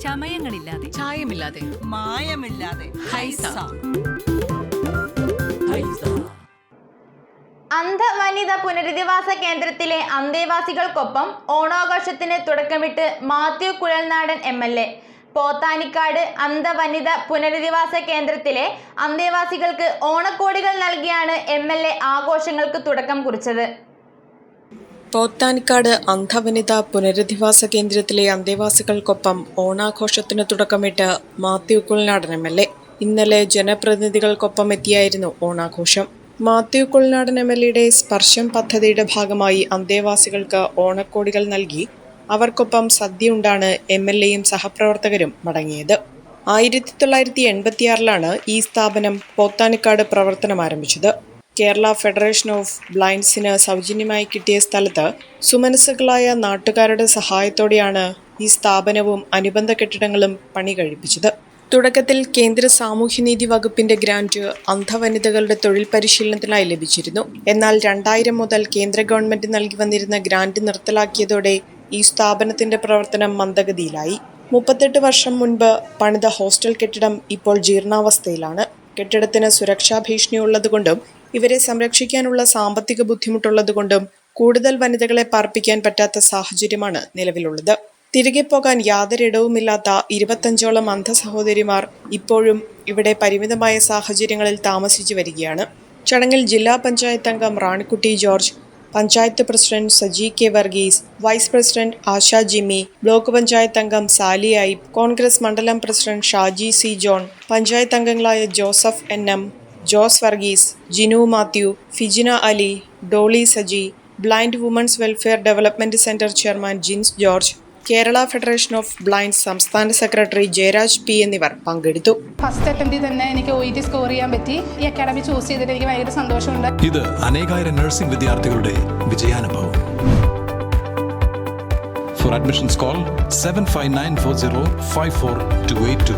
ചമയങ്ങളില്ലാതെ. ചായമില്ലാതെ. മായമില്ലാതെ. ഹൈസ. അന്ധ വനിത പുനരധിവാസ കേന്ദ്രത്തിലെ അന്തേവാസികൾക്കൊപ്പം ഓണാഘോഷത്തിന് തുടക്കമിട്ട് Mathew Kuzhalnadan M L A. Pothanicad അന്ധ വനിത പുനരധിവാസ കേന്ദ്രത്തിലെ അന്തേവാസികൾക്ക് ഓണക്കോടികൾ നൽകിയാണ് എം എൽ എ ആഘോഷങ്ങൾക്ക് തുടക്കം കുറിച്ചത്. പോത്താനിക്കാട് അന്ധവനിത പുനരധിവാസ കേന്ദ്രത്തിലെ അന്തേവാസികൾക്കൊപ്പം ഓണാഘോഷത്തിന് തുടക്കമിട്ട് Mathew Kulnadan M L A. ഇന്നലെ ജനപ്രതിനിധികൾക്കൊപ്പം എത്തിയായിരുന്നു ഓണാഘോഷം. മാത്യു കുൽനാടൻ എം എൽ എയുടെ സ്പർശം പദ്ധതിയുടെ ഭാഗമായി അന്തേവാസികൾക്ക് ഓണക്കോടികൾ നൽകി. അവർക്കൊപ്പം സദ്യയുണ്ടാണ് എം എൽ എയും സഹപ്രവർത്തകരും മടങ്ങിയത്. ആയിരത്തി തൊള്ളായിരത്തി എൺപത്തിയാറിലാണ് ഈ സ്ഥാപനം പോത്താനിക്കാട് പ്രവർത്തനം ആരംഭിച്ചത്. കേരള ഫെഡറേഷൻ ഓഫ് ബ്ലൈൻഡ്സിന് സൗജന്യമായി കിട്ടിയ സ്ഥലത്ത് സുമനസ്സുകളായ നാട്ടുകാരുടെ സഹായത്തോടെയാണ് ഈ സ്ഥാപനവും അനുബന്ധ കെട്ടിടങ്ങളും പണി കഴിപ്പിച്ചത്. തുടക്കത്തിൽ കേന്ദ്ര സാമൂഹ്യനീതി വകുപ്പിന്റെ ഗ്രാന്റ് അന്ധവനിതകളുടെ തൊഴിൽ പരിശീലനത്തിനായി ലഭിച്ചിരുന്നു. എന്നാൽ രണ്ടായിരം മുതൽ കേന്ദ്ര ഗവൺമെന്റ് നൽകി വന്നിരുന്ന ഗ്രാന്റ് നിർത്തലാക്കിയതോടെ ഈ സ്ഥാപനത്തിന്റെ പ്രവർത്തനം മന്ദഗതിയിലായി. മുപ്പത്തെട്ട് വർഷം മുൻപ് പണിത ഹോസ്റ്റൽ കെട്ടിടം ഇപ്പോൾ ജീർണാവസ്ഥയിലാണ്. കെട്ടിടത്തിന് സുരക്ഷാ ഭീഷണിയുള്ളതുകൊണ്ടും ഇവരെ സംരക്ഷിക്കാനുള്ള സാമ്പത്തിക ബുദ്ധിമുട്ടുള്ളതുകൊണ്ടും കൂടുതൽ വനിതകളെ പാർപ്പിക്കാൻ പറ്റാത്ത സാഹചര്യമാണ് നിലവിലുള്ളത്. തിരികെ പോകാൻ യാതൊരിടവുമില്ലാത്ത ഇരുപത്തഞ്ചോളം അന്ധ സഹോദരിമാർ ഇപ്പോഴും ഇവിടെ പരിമിതമായ സാഹചര്യങ്ങളിൽ താമസിച്ചു വരികയാണ്. ചടങ്ങിൽ ജില്ലാ പഞ്ചായത്ത് അംഗം Ranikutty George panchayat president Saji K Varghese vice president Asha Jimmy block panchayat അംഗം സാലി ഐബ് കോൺഗ്രസ് മണ്ഡലം പ്രസിഡന്റ് ഷാജി സി ജോൺ പഞ്ചായത്ത് അംഗങ്ങളായ Joseph N M Jose Varghese Jinu Mathew Fijina Ali Dolly Saji blind women's welfare development centre chairman Jins George Kerala federation of blind സംസ്ഥാന secretary Jayaraj P എന്നിവർ പങ്കെടുത്തു. First അറ്റംപ്റ്റിൽ തന്നെ എനിക്ക് O E T score ചെയ്യാൻ പറ്റി. ഈ academy choose ചെയ്തിട്ട് എനിക്ക് ഭയങ്കര സന്തോഷമുണ്ട്. ഇത് അനേകായിരം നഴ്സിംഗ് വിദ്യാർത്ഥികളുടെ വിജയാനുഭവം. For admissions call seven five nine four zero five four two eight two